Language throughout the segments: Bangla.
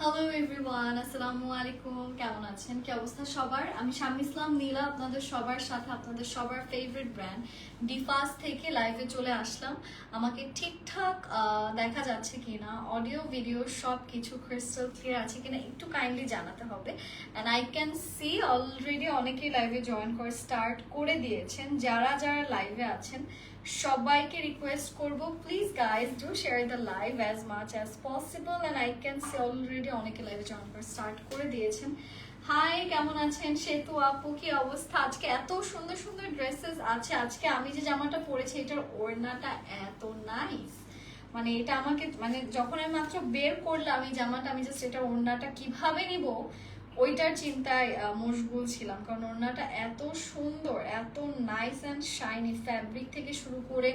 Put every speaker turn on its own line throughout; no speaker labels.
হ্যালো এভরিওয়ান আসসালামু আলাইকুম কেমন আছেন? কি অবস্থা সবার? আমি শাম ইসলাম, নীলা আপনাদের সবার সাথে, আপনাদের সবার ফেভারিট ব্র্যান্ড ডিফাস থেকে লাইভে চলে আসলাম। আমাকে ঠিকঠাক দেখা যাচ্ছে কিনা? অডিও ভিডিও সব কিছু ক্রিস্টাল ক্লিয়ার আছে কিনা? একটু কাইন্ডলি জানাতে হবে। And I can see already অনেকেই লাইভে জয়েন করে স্টার্ট করে দিয়েছেন। যারা যারা লাইভে আছেন সবাইকে রিকোয়েস্ট করব please guys do share the live as much as possible and I can see already অনেকে লাইভে জয়েন করে স্টার্ট করে দিয়েছেন। হাই কেমন আছেন? সেতু আপু, কি অবস্থা? আজকে এত সুন্দর সুন্দর ড্রেসেস আছে। আজকে আমি যে জামাটা পরেছি, এটার ওড়নাটা এত নাইস মানে এটা আমাকে মানে যখন আমি মাত্র বের করলাম এই জামাটা, আমি জাস্ট এটা ওড়নাটা কীভাবে নিব? ওইটার চিন্তায় মশগুল ছিলাম। কারণ ওড়নাটা এত সুন্দর, এত নাইস অ্যান্ড শাইনি ফ্যাব্রিক থেকে শুরু করে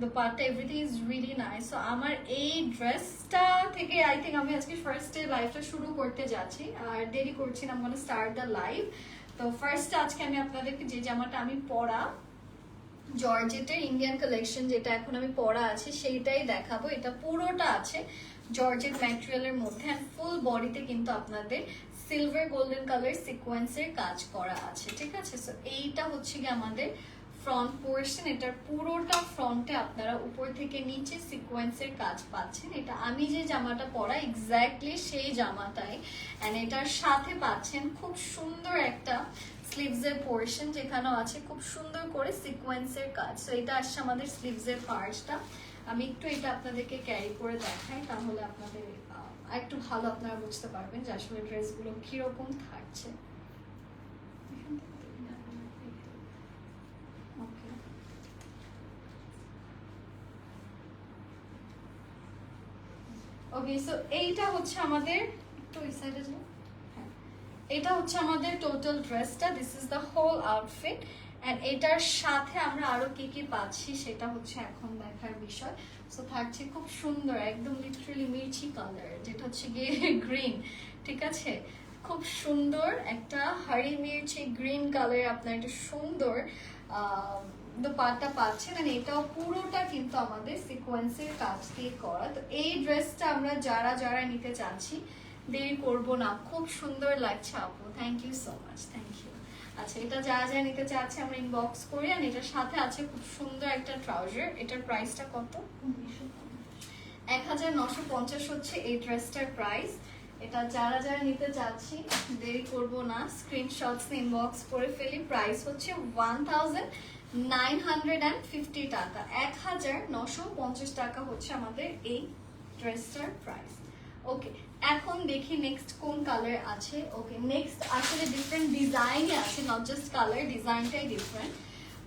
দ্য পার্টটা everything is really nice so আমার এই ড্রেসটা থেকে আই থিঙ্ক আমি আজকে ফার্স্ট ডে লাইফটা শুরু করতে যাচ্ছি। আর দেরি করছি না মানে স্টার্ট দ্য লাইভ তো ফার্স্ট আজকে আমি আপনাদেরকে যে জামাটা আমি পরা, জর্জেটের ইন্ডিয়ান কালেকশন যেটা এখন আমি পরা আছে, সেইটাই দেখাবো। এটা পুরোটা আছে জর্জেট ম্যাটেরিয়ালের মধ্যে অ্যান্ড ফুল বডিতে কিন্তু আপনাদের সিলভার গোল্ডেন কালার সিকোয়েন্সের কাজ করা আছে, ঠিক আছে? সো এইটা হচ্ছে কি আমাদের ফ্রন্ট পোর্শন এটার পুরোটা ফ্রন্টে আপনারা উপর থেকে নিচে সিকোয়েন্সের কাজ পাচ্ছেন। এটা আমি যে জামাটা পরা এক্স্যাক্টলি সেই জামাটাই। অ্যান্ড এটার সাথে পাচ্ছেন খুব সুন্দর একটা স্লিভসের পোর্শন যেখানেও আছে, খুব সুন্দর করে সিকোয়েন্সের কাজ। সো এটা আসছে আমাদের স্লিভসের পার্টসটা আমি একটু এটা আপনাদেরকে ক্যারি করে দেখাই, তাহলে আপনাদের একটু ভালো আপনারা বুঝতে পারবেন যে আসলে ড্রেসগুলো কীরকম থাকছে। ওকে। সো এইটা হচ্ছে আমাদের, একটু এই সাইডে যাও এটা হচ্ছে আমাদের টোটাল ড্রেসটা this is the whole outfit and এটার সাথে আমরা আরও কি কি পাচ্ছি সেটা হচ্ছে এখন দেখার বিষয়। সো থাকছে খুব সুন্দর, একদম লিটারালি মির্চি কালার যেটা হচ্ছে গিয়ে গ্রিন ঠিক আছে? খুব সুন্দর একটা হাড়ি মির্চি গ্রিন কালার আপনার একটা সুন্দর পাটটা পাচ্ছেন আর এটাও পুরোটা কিন্তু আমাদের সিকোয়েন্সের কাজ দিয়ে করা। তো এই ড্রেসটা আমরা যারা যারা নিতে চাচ্ছি দেরি করব না। খুব সুন্দর লাগছে আপু। Thank you so much thank you আচ্ছা এটা যারা যারা নিতে চাচ্ছে আমরা ইনবক্স করি আর এটার সাথে আছে খুব সুন্দর একটা ট্রাউজার এটার প্রাইসটা কত? এক হাজার নশো পঞ্চাশ হচ্ছে এই ড্রেসটার প্রাইস এটা যারা যারা নিতে চাচ্ছি, দেরি করব না। স্ক্রিনশটস ইনবক্স করে ফেলি। প্রাইস হচ্ছে one thousand nine hundred and fifty টাকা। এক হাজার নশো পঞ্চাশ টাকা হচ্ছে আমাদের এই ড্রেসটার প্রাইস ওকে এখন দেখি নেক্সট কোন কালার আছে? ওকে নেক্সট আসলে ডিফারেন্ট ডিজাইনই আছে নট জাস্ট কালার ডিজাইনটাই ডিফারেন্ট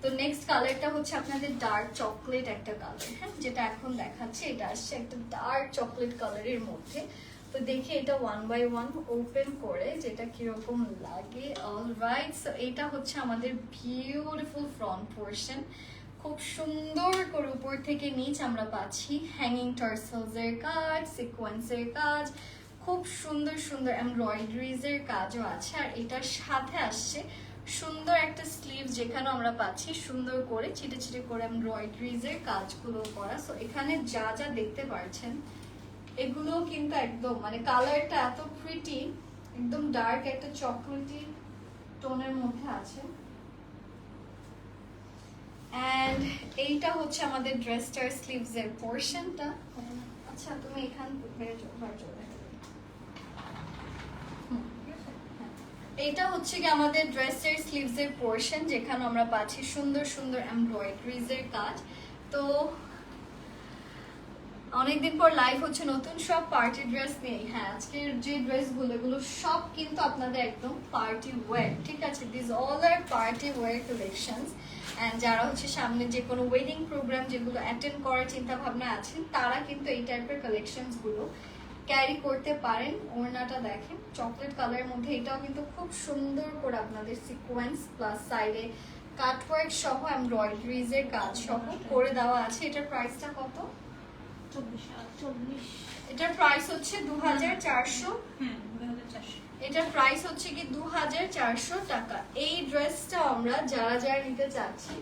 তো নেক্সট কালারটা হচ্ছে আপনাদের ডার্ক চকলেট একটা কালার হ্যাঁ? যেটা এখন দেখাচ্ছে, এটা আসছে একটা ডার্ক চকলেট কালারের মধ্যে। তো দেখি এটা ওয়ান বাই ওয়ান ওপেন করে, যেটা কীরকম লাগে। অলরাইট সো এটা হচ্ছে আমাদের বিউটিফুল ফ্রন্ট পোর্শন খুব সুন্দর করে উপর থেকে নিচ আমরা পাচ্ছি। হ্যাঙ্গিং টার্সেলসের কাজ সিকোয়েন্সের কাজ, খুব সুন্দর সুন্দর এমব্রয়ডারিজের কাজও আছে। আর এটার সাথে আসছে সুন্দর একটা স্লিভ যেখানে আমরা পাচ্ছি সুন্দর করে ছিটে ছিটে করে এমব্রয়ডারিজের কাজগুলো করা। সো এখানে যা যা দেখতে পাচ্ছেন এগুলো কিন্তু একদম মানে কালারটা এত প্রিটি একদম ডার্ক একটা চকলেটি টোনের মধ্যে আছে। অ্যান্ড এইটা হচ্ছে আমাদের ড্রেসটার স্লিভস এর পোর্শনটা আচ্ছা তুমি এখান হ্যাঁ। এইটা হচ্ছে কি আমাদের ড্রেসের স্লিভস এর পোর্শন যেখানে আমরা পাচ্ছি সুন্দর সুন্দর এমব্রয়ডারিজ এর কাজ। তো অনেকদিন পর লাইভ হচ্ছে নতুন সব পার্টি ড্রেস নিয়ে হ্যাঁ আজকের যে ড্রেসগুলো এগুলো সব কিন্তু আপনাদের একদম পার্টি ওয়্যার ঠিক আছে? This all are party wear collections and যারা হচ্ছে সামনে যে কোনো ওয়েডিং প্রোগ্রাম যেগুলো অ্যাটেন্ড করার চিন্তা ভাবনা আছেন, তারা কিন্তু এই টাইপের কালেকশনসগুলো ক্যারি করতে পারেন। ওড়নাটা দেখেন চকলেট কালারের মধ্যে। এটাও কিন্তু খুব সুন্দর করে আপনাদের সিকোয়েন্স প্লাস সাইডে কাটওয়ার্ক সহ এমব্রয়ডারিজের কাজ সহ করে দেওয়া আছে। এটার প্রাইসটা কত? এটার প্রাইস হচ্ছে দু হাজার চারশো। এটার প্রাইস হচ্ছে কি দু হাজার চারশো টাকা। এই ড্রেসটা আমরা যারা যারা নিতে চাচ্ছি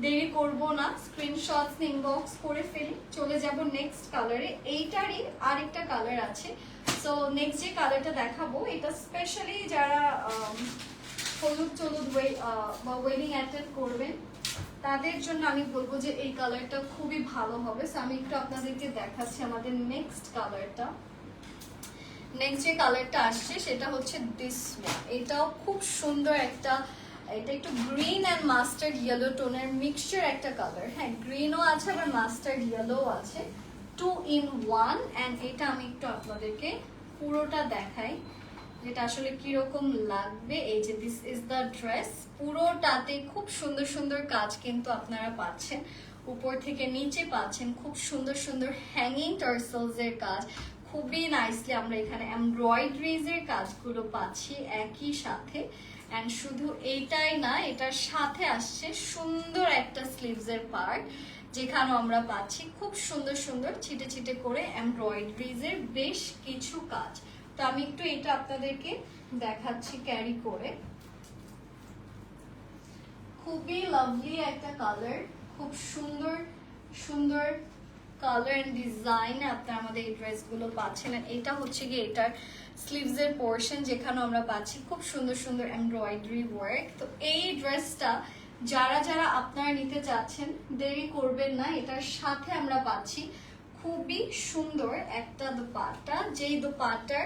দেরি করব না। স্ক্রিনশটস ইনবক্স করে ফেলি। চলে যাব নেক্সট কালারে এইটারই আরেকটা কালার আছে। সো নেক্সট যে কালারটা দেখাবো এটা স্পেশালি যারা হলুদ চলুদ ওয়ে- বা ওয়েডিং অ্যাটেন্ড করবেন তাদের জন্য আমি বলব যে এই কালারটা খুবই ভালো হবে। সো আমি একটু আপনাদেরকে দেখাচ্ছি আমাদের নেক্সট কালারটা নেক্সট যে কালারটা আসছে, সেটা হচ্ছে দিস ওয়ান এটাও খুব সুন্দর একটা, এটা একটু গ্রিন অ্যান্ড মাস্টার্ড ইয়েলো টোনের মিক্সচার একটা কালার হ্যাঁ গ্রিনও আছে, আবার মাস্টার্ড ইয়েলো আছে। টু ইন ওয়ান অ্যান্ড এটা আমি একটু আপনাদেরকে পুরোটা দেখাই। যেটা আসলে কীরকম লাগবে, এই যে দিস ইজ দ্য ড্রেস পুরোটাতে খুব সুন্দর সুন্দর কাজ কিন্তু আপনারা পাচ্ছেন। উপর থেকে নিচে পাচ্ছেন খুব সুন্দর সুন্দর হ্যাঙ্গিং টার্সেলস এর কাজ। খুবই নাইসলি আমরা এখানে এমব্রয়ডারিজ এর কাজগুলো পাচ্ছি একই সাথে। অ্যান্ড শুধু এইটাই না, এটার সাথে আসছে সুন্দর একটা স্লিভস এর পার্ট যেখানেও আমরা পাচ্ছি খুব সুন্দর সুন্দর ছিটে ছিটে করে এমব্রয়ডারিজ এর বেশ কিছু কাজ। তো আমি একটু এটা আপনাদেরকে দেখাচ্ছি ক্যারি করে। খুবই লাভলি একটা কালার খুব সুন্দর সুন্দর কালার এন্ড ডিজাইন আপনারা আমাদের এই ড্রেসগুলো পাচ্ছেন। এটা হচ্ছে কি এটার স্লিভস এর পোর্শন যেখানে আমরা পাচ্ছি খুব সুন্দর সুন্দর এমব্রয়ডারি ওয়ার্ক তো এই ড্রেসটা যারা যারা আপনারা নিতে চাচ্ছেন, দেরি করবেন না, এটার সাথে আমরা পাচ্ছি খুবই সুন্দর একটা দোপাট্টা। যেই দোপাট্টার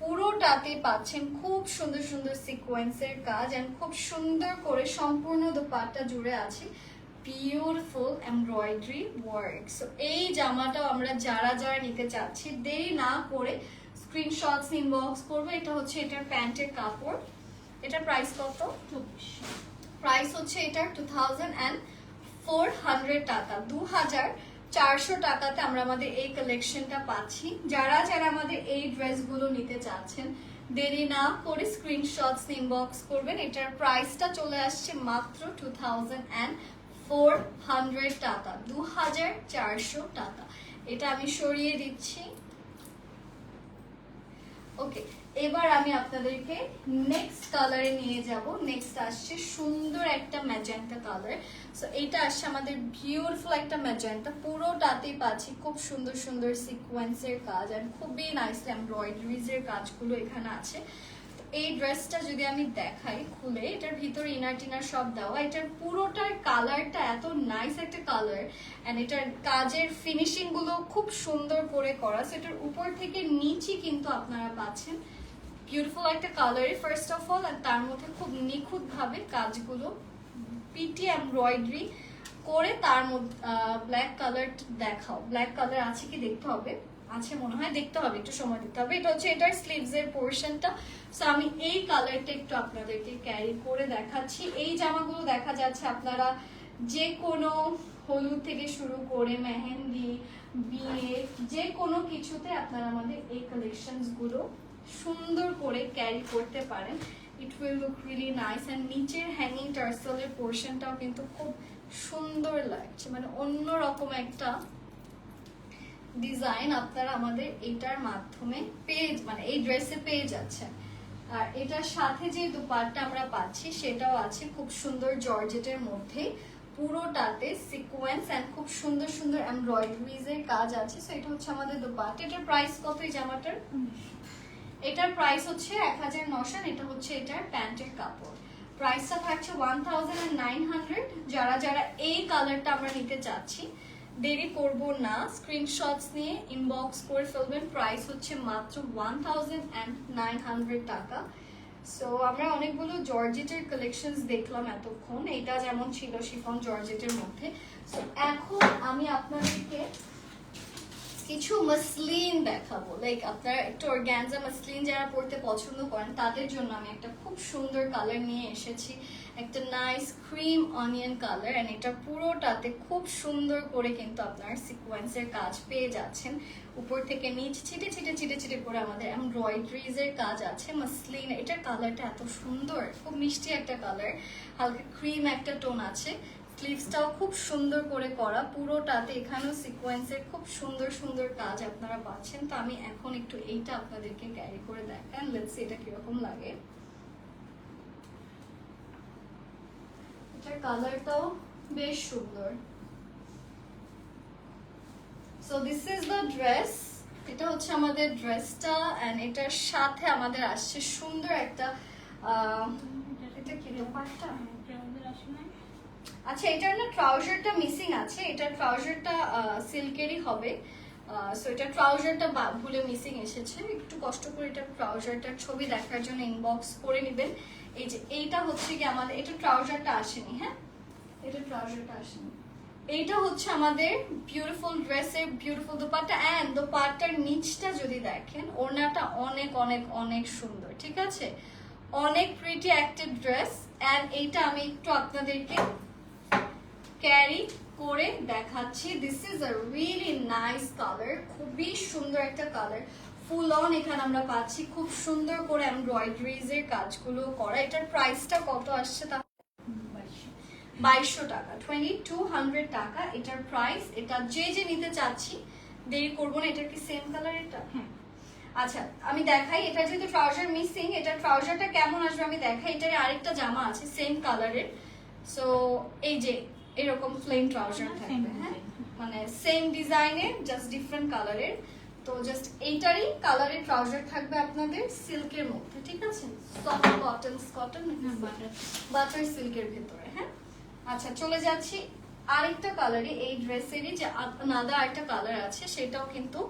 পুরোটাতে পাচ্ছেন খুব সুন্দর সুন্দর সিকোয়েন্সের কাজ এন্ড খুব সুন্দর করে সম্পূর্ণ দোপাট্টা জুড়ে আছে। বিউটিফুল এমব্রয়ডারি ওয়ার্ক সো এই জামাটাও আমরা যারা যারা নিতে চাচ্ছি দেরি না করে স্ক্রিনশটস ইনবক্স করব। এটা হচ্ছে এটার প্যান্টের কাপড়। এটার প্রাইস কত? প্রাইস হচ্ছে এটার two thousand and four hundred টাকা। দু হাজার চারশো টাকাতে আমরা আমাদের এই কালেকশনটা পাচ্ছি। যারা যারা আমাদের এই ড্রেসগুলো নিতে চাচ্ছেন, দেরি না করে স্ক্রিনশটস ইনবক্স করবেন। এটার প্রাইসটা চলে আসছে মাত্র two thousand and four hundred টাকা দু হাজার চারশো টাকা। এটা আমি সরিয়ে দিচ্ছি। ওকে এবার আমি আপনাদেরকে নেক্সট কালারে নিয়ে যাব। নেক্সট আসছে সুন্দর একটা ম্যাজেন্টা কালার সো এটা আসছে আমাদের বিউটিফুল একটা ম্যাজেন্টা পুরোটাতেই পাচ্ছি খুব সুন্দর সুন্দর সিকোয়েন্সের কাজ আর খুবই নাইস এমব্রয়ডারিজ এর কাজগুলো এখানে আছে। এই ড্রেসটা যদি আমি দেখাই খুলে, এটার ভিতরে ইনার টিনার সব দেওয়া। এটার পুরোটার কালারটা এত নাইস একটা কালার অ্যান্ড এটার কাজের ফিনিশিংগুলো খুব সুন্দর করে করা। So, এটার উপর থেকে নিচে কিন্তু আপনারা পাচ্ছেন বিউটিফুল একটা কালারে ফার্স্ট অফ অল আর তার মধ্যে খুব নিখুঁতভাবে কাজগুলো পিটি এমব্রয়ডারি করে তার মধ্যে ব্ল্যাক কালার দেখাও। ব্ল্যাক কালার আছে কি দেখতে হবে? আছে মনে হয়, দেখতে হবে, একটু সময় দিতে হবে। এটা হচ্ছে এটার স্লিভস এর পোর্শনটা সো আমি এই কালারটা একটু আপনাদেরকে ক্যারি করে দেখাচ্ছি। এই জামাগুলো দেখা যাচ্ছে আপনারা যে কোনো হলুদ থেকে শুরু করে মেহেন্দি, বিয়ে যে কোনো কিছুতে আপনারা আমাদের এই কালেকশনসগুলো সুন্দর করে ক্যারি করতে পারেন। It will look really nice and নিচের হ্যাঙ্গিং টার্সেলের পোর্শনটাও কিন্তু খুব সুন্দর লাগছে। মানে অন্যরকম একটা ডিজাইন আপনারা আমাদের এটার মাধ্যমে পেয়ে মানে এই ড্রেসে পেয়ে যাচ্ছেন। আর এটার সাথে যে দুপাট্টা আমরা পাচ্ছি, সেটাও আছে খুব সুন্দর জর্জেটের মধ্যে। পুরোটাতে সিকোয়েন্স অ্যান্ড খুব সুন্দর সুন্দর এমব্রয়ডারিজ এর কাজ আছে। সো এটা হচ্ছে আমাদের দুপাট্টা। এটার প্রাইস কত এই জামাটার? এটার প্রাইস হচ্ছে এক হাজার নশো এটা হচ্ছে এটার প্যান্টের কাপড়। প্রাইসটা থাকছে ওয়ান থাউজেন্ড নাইন হান্ড্রেড যারা যারা এই কালারটা আমরা নিতে চাচ্ছি, দেরি করব না। স্ক্রিনশটস নিয়ে ইনবক্স করে ফেলবেন। প্রাইস হচ্ছে মাত্র one thousand and nine hundred টাকা। সো আমরা অনেকগুলো জর্জেটের কালেকশনস দেখলাম এতক্ষণ। এটা যেমন ছিল শিফন জর্জেটের মধ্যে। সো এখন আমি আপনাদেরকে কিছু মাসলিন দেখাবো। লাইক আপনারা একটু অর্গ্যানজা মাসলিন যারা পড়তে পছন্দ করেন, তাদের জন্য আমি একটা খুব সুন্দর কালার নিয়ে এসেছি। একটা nice cream onion colour and এটা পুরোটাতে খুব সুন্দর করে কিন্তু আপনার সিকোয়েন্সের কাজ পেয়ে যাচ্ছেন। উপর থেকে নিচ ছিটে ছিটে ছিটে ছিটে করে আমাদের এমব্রয়ডারিজ এর কাজ আছে। মাসলিন, এটার কালারটা এত সুন্দর, খুব মিষ্টি একটা কালার হালকা ক্রিম একটা টোন আছে। স্লিভসটাও খুব সুন্দর করে করা। পুরোটাতে এখানেও সিকোয়েন্সের খুব সুন্দর সুন্দর কাজ আপনারা পাচ্ছেন। তো আমি এখন একটু এইটা আপনাদেরকে ক্যারি করে দেখান। লেটস এটা কীরকম লাগে। এটার কালারটাও বেশ সুন্দর। So this is the dress এটা হচ্ছে আমাদের ড্রেসটা এন্ড এটার সাথে আমাদের আসছে সুন্দর একটা এটা কি দোপাট্টা আচ্ছা এটার না ট্রাউজারটা মিসিং আছে। এটার ট্রাউজারটা সিল্কেরই হবে। সো এটা ট্রাউজারটা ভুলে মিসিং এসেছে। একটু কষ্ট করে এটা ট্রাউজারটার ছবি দেখার জন্য ইনবক্স করে নেবেন। এই যে, এইটা হচ্ছে কি আমাদের, এটা ট্রাউজারটা আসেনি হ্যাঁ? এটা ট্রাউজারটা আসেনি। এইটা হচ্ছে আমাদের বিউটিফুল ড্রেসের বিউটিফুল দোপাট্টা অ্যান্ড দোপাট্টার নিচটা যদি দেখেন, ওড়নাটা অনেক অনেক অনেক সুন্দর, ঠিক আছে? অনেক প্রিটি অ্যাক্টিভ ড্রেস অ্যান্ড এইটা আমি একটু আপনাদেরকে ক্যারি করে দেখাচ্ছি। This is a really nice colour খুবই সুন্দর একটা কালার ফুল অন এখানে আমরা পাচ্ছি। খুব সুন্দর করে এমব্রয়ডারিজ এর কাজগুলো করা। এটার প্রাইসটা কত আসছে তা? বাইশশো টাকা। টোয়েন্টি টু হান্ড্রেড টাকা এটার প্রাইস এটা যে যে নিতে চাচ্ছি দেরি করব না। এটা কি সেম কালার এটা? আচ্ছা আমি দেখাই। এটা যেহেতু ট্রাউজার মিসিং এটা ট্রাউজারটা কেমন আসবে আমি দেখাই। এটার আরেকটা জামা আছে সেম কালারের সো এই যে এরকম প্লেন ট্রাউজার থাকবে হ্যাঁ? মানে সেম ডিজাইনের জাস্ট ডিফারেন্ট কালারের তো জাস্ট এইটারই কালারের ট্রাউজার থাকবে আপনাদের সিল্কের মধ্যে ঠিক আছে? সফট কটন কটন বাটার সিল্কের ভেতরে হ্যাঁ? আচ্ছা চলে যাচ্ছি আরেকটা কালারে এই ড্রেসেরই যে আলাদা আরেকটা কালার আছে সেটাও কিন্তু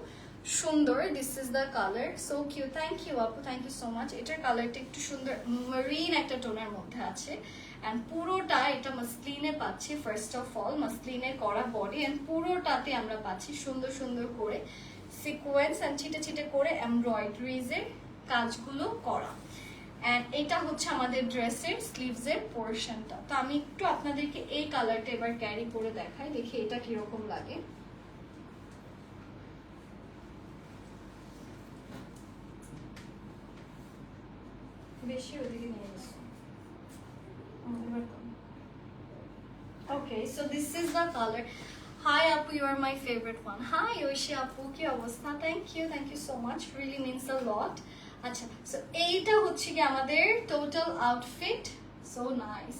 সুন্দর। This is the colour so cute thank you আপু থ্যাংক ইউ সো মাচ এটার কালারটা একটু সুন্দর মারিন একটা টোনের মধ্যে আছে। অ্যান্ড পুরোটা এটা মাসলিনে পাচ্ছি ফার্স্ট অফ অল মাসলিনের করা বডি অ্যান্ড পুরোটাতে আমরা পাচ্ছি সুন্দর সুন্দর করে সিকোয়েন্স অ্যান্ড ছিটে ছিটে করে এমব্রয়ডারিজের কাজগুলো করা। অ্যান্ড এটা হচ্ছে আমাদের ড্রেসের স্লিভসের পোর্শনটা তো আমি একটু আপনাদেরকে এই কালারটা এবার ক্যারি করে দেখাই, দেখি এটা কীরকম লাগে। বেশি ওদিকে নিয়ে okay so this is the colour hi আপু you are my favourite one hi Oishi আপু কি অবস্থা? Thank you thank you so much really means a lot আচ্ছা সো এইটা হচ্ছে কি আমাদের টোটাল আউটফিট সো নাইস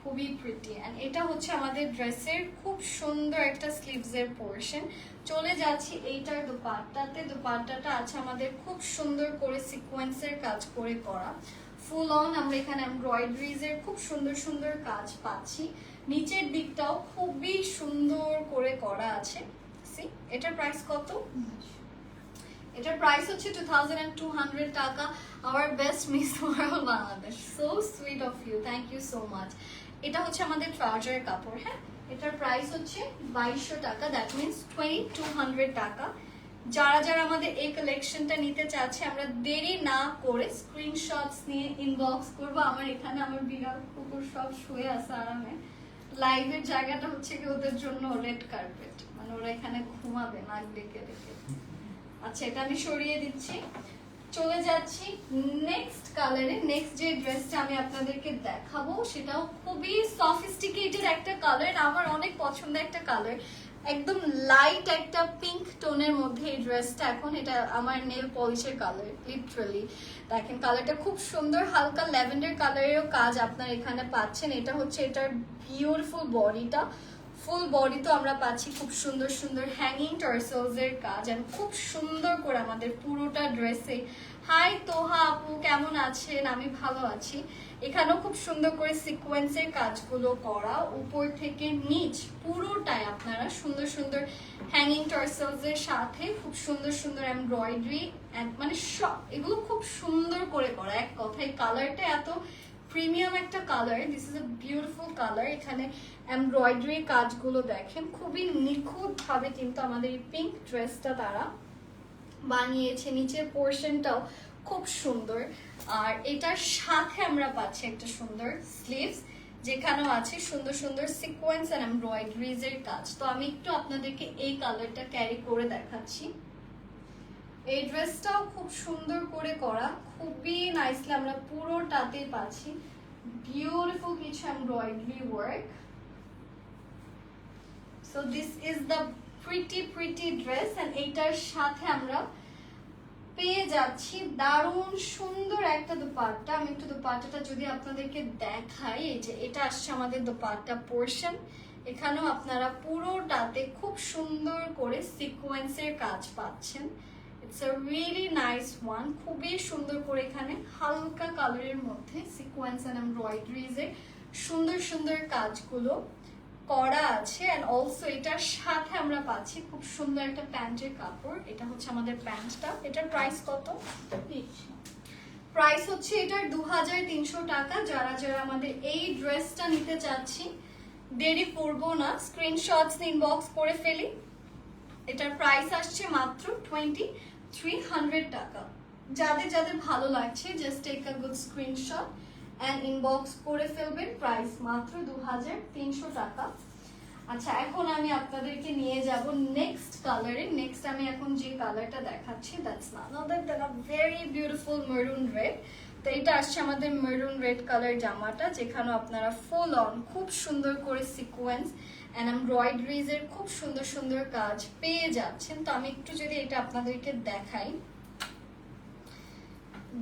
খুবই প্রিটি অ্যান্ড এটা হচ্ছে আমাদের ড্রেসের খুব সুন্দর একটা স্লিভসের পোর্শন চলে যাচ্ছি এইটার দোপাট্টাতে। দোপাট্টাটা আছে আমাদের খুব সুন্দর করে সিকোয়েন্সের কাজ করে করা। ফুল অন আমরা এখানে এমব্রয়ডারিজ এর খুব সুন্দর সুন্দর কাজ পাচ্ছি। নিচের দিকটাও খুবই সুন্দর করে করা আছে। সি এটার প্রাইস কত? এটার প্রাইস হচ্ছে two thousand and two hundred টাকা। Our best Miss World Bangladesh. So sweet of you thank you so much এটা হচ্ছে আমাদের ট্রাউজারের কাপড় হ্যাঁ? এটার প্রাইস হচ্ছে বাইশশো টাকা that means twenty two hundred টাকা। যারা যারা আমাদের এই কালেকশনটা নিতে চাচ্ছে, আমরা দেরি না করে স্ক্রিনশটস নিয়ে ইনবক্স করব। আমার এখানে আমার বিড়াল কুকুর সব শুয়ে আছে আরামে। লাইভের জায়গাটা হচ্ছে কি ওদের জন্য রেড কার্পেট মানে ওরা এখানে ঘুমাবে, নাক ডেকে ডেকে। আচ্ছা এটা আমি সরিয়ে দিচ্ছি। চলে যাচ্ছি নেক্সট কালারে নেক্সট যে ড্রেসটা আমি আপনাদেরকে দেখাবো, সেটাও খুবই সফিস্টিকেটেড একটা কালার আমার অনেক পছন্দের একটা কালার একদম লাইট একটা পিঙ্ক টোনের মধ্যে এই ড্রেসটা এখন। এটা আমার নেল পলিশের কালার লিটারালি দেখেন কালারটা খুব সুন্দর, হালকা ল্যাভেন্ডার কালারেরও কাজ আপনার এখানে পাচ্ছেন। এটা হচ্ছে এটার বিউটিফুল বডিটা ফুল বডি তো আমরা পাচ্ছি খুব সুন্দর সুন্দর হ্যাঙ্গিং টার্সেলস এর কাজ and খুব সুন্দর করে আমাদের পুরোটা ড্রেসে হাই তোহা আপু, কেমন আছেন? আমি ভালো আছি। এখানেও খুব সুন্দর করে সিকোয়েন্সের কাজগুলো করা। উপর থেকে নিচ পুরোটাই আপনারা সুন্দর সুন্দর হ্যাঙ্গিং টার্সেলস এর সাথে খুব সুন্দর সুন্দর এমব্রয়ডারি মানে সব, এগুলো খুব সুন্দর করে করা। এক কথায় কালারটা এত প্রিমিয়াম একটা colour this is a beautiful colour এখানে এমব্রয়ডারি কাজগুলো দেখেন, খুবই নিখুঁতভাবে কিন্তু আমাদের এই পিঙ্ক ড্রেসটা তারা বানিয়েছে, নিচের পোর্শনটাও খুব সুন্দর, আর এটার সাথে আমরা পাচ্ছি একটা সুন্দর স্লিভস যেখানেও আছে সুন্দর সুন্দর সিকোয়েন্স আর এমব্রয়ডারিজ এর কাজ। তো আমি একটু আপনাদেরকে এই কালারটা ক্যারি করে দেখাচ্ছি। এই ড্রেসটাও খুব সুন্দর করে করা খুবই নাইসলি আমরা পুরোটাতে পাচ্ছি। বিউটিফুল কিছু embroidery work so this is the pretty pretty dress and এইটার সাথে আমরা পেয়ে যাচ্ছি। দারুণ সুন্দর একটা দোপাট্টা। আমি একটু দোপাট্টাটা যদি আপনাদেরকে দেখাই, এই যে এটা আসছে আমাদের দোপাট্টা পোর্শন এখানেও আপনারা পুরোটাতে খুব সুন্দর করে সিকোয়েন্সের কাজ পাচ্ছেন। It's a really nice one খুবই সুন্দর করে এখানে হালকা কালারের মধ্যে সিকোয়েন্স অ্যান্ড এমব্রয়ডারিজের সুন্দর সুন্দর কাজগুলো করা আছে। অ্যান্ড অলসো এটার সাথে আমরা পাচ্ছি খুব সুন্দর একটা প্যান্টের কাপড়। এটা হচ্ছে আমাদের প্যান্টটা। এটার প্রাইস কত? প্রাইস হচ্ছে এটার দু হাজার তিনশো টাকা। যারা যারা আমাদের এই ড্রেসটা নিতে চাচ্ছি, দেরি করব না। স্ক্রিনশটস ইনবক্স করে ফেলি। এটার প্রাইস আসছে মাত্র টোয়েন্টি থ্রি হান্ড্রেড টাকা। যাদের যাদের ভালো লাগছে just take a good screenshot and inbox করে ফেলবেন। প্রাইস মাত্র দু হাজার তিনশো টাকা। আচ্ছা এখন আমি আপনাদেরকে নিয়ে যাব নেক্সট কালারে নেক্সট আমি এখন যে কালারটা দেখাচ্ছি that's none other than a very beautiful maroon red তো এটা আসছে আমাদের মেরুন রেড কালার জামাটা যেখানে আপনারা ফুল অন খুব সুন্দর করে সিকোয়েন্স অ্যান্ড এমব্রয়ডারিজের খুব সুন্দর সুন্দর কাজ পেয়ে যাচ্ছেন। তো আমি একটু যদি এটা আপনাদেরকে দেখাই।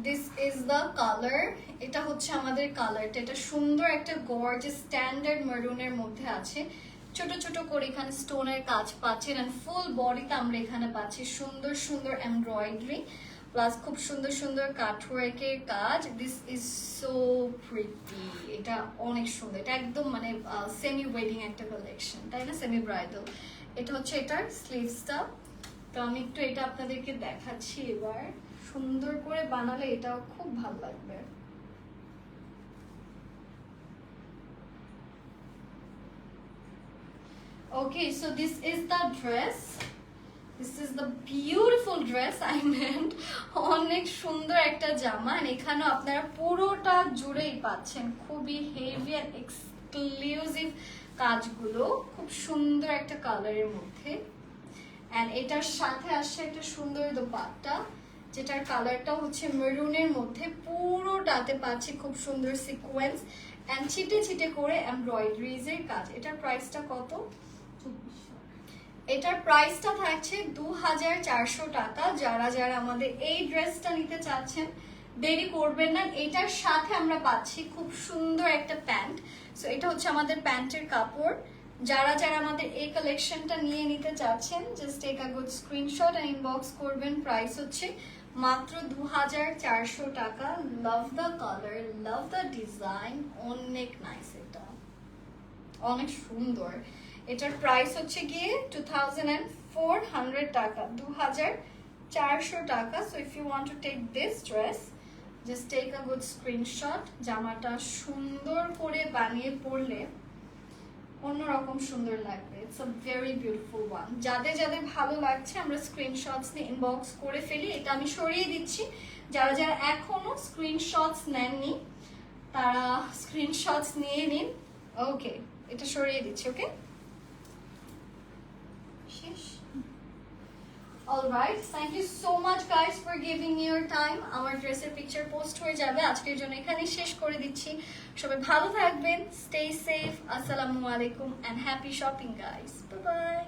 দিস ইজ দ্য কালার এটা হচ্ছে আমাদের কালারটা এটা সুন্দর একটা গর্জে স্ট্যান্ডার্ড মেরুনের মধ্যে আছে। ছোট ছোট করে এখানে স্টোনের কাজ পাচ্ছেন অ্যান্ড ফুল বডিতে আমরা এখানে পাচ্ছি সুন্দর সুন্দর এমব্রয়ডারি প্লাস খুব সুন্দর সুন্দর কাঠওয়ার্কের কাজ। দিস ইজ সো প্রিটি এটা অনেক সুন্দর। এটা একদম মানে সেমি ওয়েডিং একটা কালেকশন তাই না? সেমি ব্রাইডাল এটা হচ্ছে এটার স্লিভসটা তো আমি একটু এটা আপনাদেরকে দেখাচ্ছি এবার। সুন্দর করে বানালে এটাও খুব ভালো লাগবে। Okay, so this is the dress. This is the beautiful dress I meant. অনেক সুন্দর একটা জামা। এখানেও আপনারা পুরোটা জুড়েই পাচ্ছেন। খুবই হেভি অ্যান্ড এক্সক্লুসিভ কাজগুলো। খুব সুন্দর একটা কালারের মধ্যে। অ্যান্ড এটার সাথে আসছে একটা সুন্দর দোপাট্টা। যেটার কালারটা হচ্ছে মেরুনের মধ্যে। পুরোটাতে পাচ্ছি খুব সুন্দর সিকোয়েন্স অ্যান্ড ছিটে ছিটে করে এমব্রয়ডারিজের কাজ। এটার প্রাইসটা কত? এটার প্রাইসটা থাকছে দু হাজার চারশো টাকা। যারা যারা আমাদের এই ড্রেসটা নিতে চাচ্ছেন, দেরি করবেন না। এটার সাথে আমরা পাচ্ছি খুব সুন্দর একটা প্যান্ট সো এটা হচ্ছে আমাদের প্যান্টের কাপড়। যারা যারা আমাদের এই কালেকশনটা নিয়ে নিতে চাচ্ছেন just take a good screenshot and inbox করবেন। প্রাইস হচ্ছে মাত্র দু হাজার চারশো টাকা। Love the colour love the design অনেক নাইস এটা। অনেক সুন্দর। এটার প্রাইস হচ্ছে গিয়ে টু টাকা দু হাজার চারশো টাকা। So if you want to take this dress just take a good screenshot জামাটা সুন্দর করে বানিয়ে পরলে অন্যরকম সুন্দর লাগবে। It's a very beautiful one যাদের যাদের ভালো লাগছে, আমরা স্ক্রিনশটস নিয়ে ইনবক্স করে ফেলি। এটা আমি সরিয়ে দিচ্ছি। যারা যারা এখনও স্ক্রিনশটস নেননি, তারা স্ক্রিনশটস নিয়ে নিন। ওকে এটা সরিয়ে দিচ্ছি ওকে শেষ alright thank you so much guys for giving your time আমার ড্রেসের পিকচার পোস্ট হয়ে যাবে। আজকের জন্য এখানেই শেষ করে দিচ্ছি। সবাই ভালো থাকবেন স্টে সেফ আসসালামু আলাইকুম and happy shopping guys bye